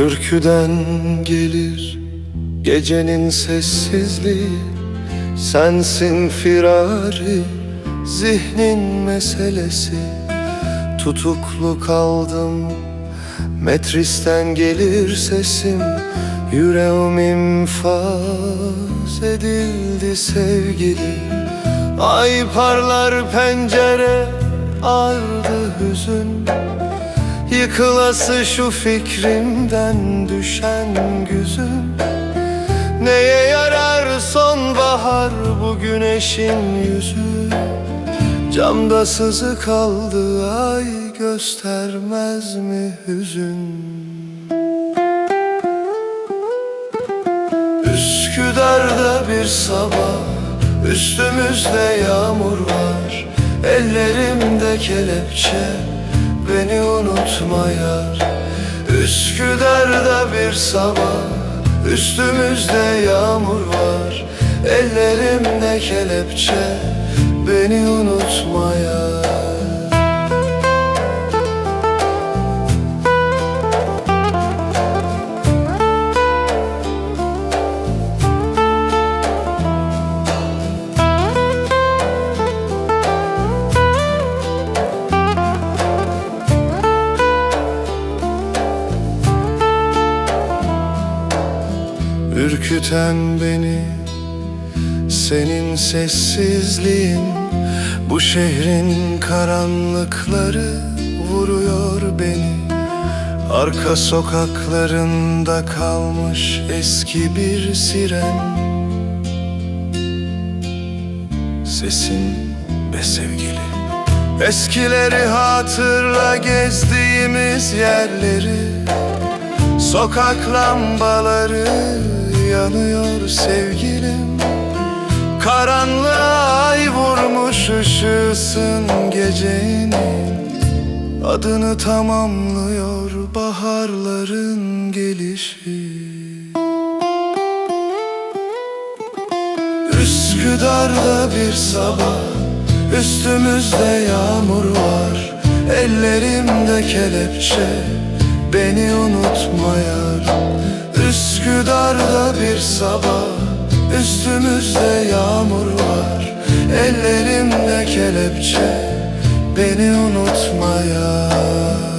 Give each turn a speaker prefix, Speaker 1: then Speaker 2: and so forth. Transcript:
Speaker 1: Türküden gelir gecenin sessizliği. Sensin firari zihnin meselesi. Tutuklu kaldım Metristen gelir sesim. Yüreğim infaz edildi sevgili. Ay parlar pencere ardı hüzün Yıkılası şu fikrimden düşen güzüm. Neye yarar sonbahar bu güneşin yüzü? Camda sızı kaldı ay göstermez mi hüzün? Üsküdar'da bir sabah Üstümüzde yağmur var. Ellerimde kelepçe Beni unutma yar Üsküdar'da bir sabah Üstümüzde yağmur var. Ellerimde kelepçe Beni unutma yar Ürküten beni senin sessizliğin. Bu şehrin karanlıkları vuruyor beni. Arka sokaklarında kalmış eski bir siren. Sesin be sevgili. Eskileri hatırla gezdiğimiz yerleri. Sokak lambaları yanıyor sevgilim. Karanlığa ay vurmuş ışığısın gecenin Adını tamamlıyor baharların gelişi. Üsküdar'da bir sabah Üstümüzde yağmur var. Ellerimde kelepçe Beni unutma yar. Üsküdar'da bir sabah Üstümüzde yağmur var. Ellerimde kelepçe Beni unutma yar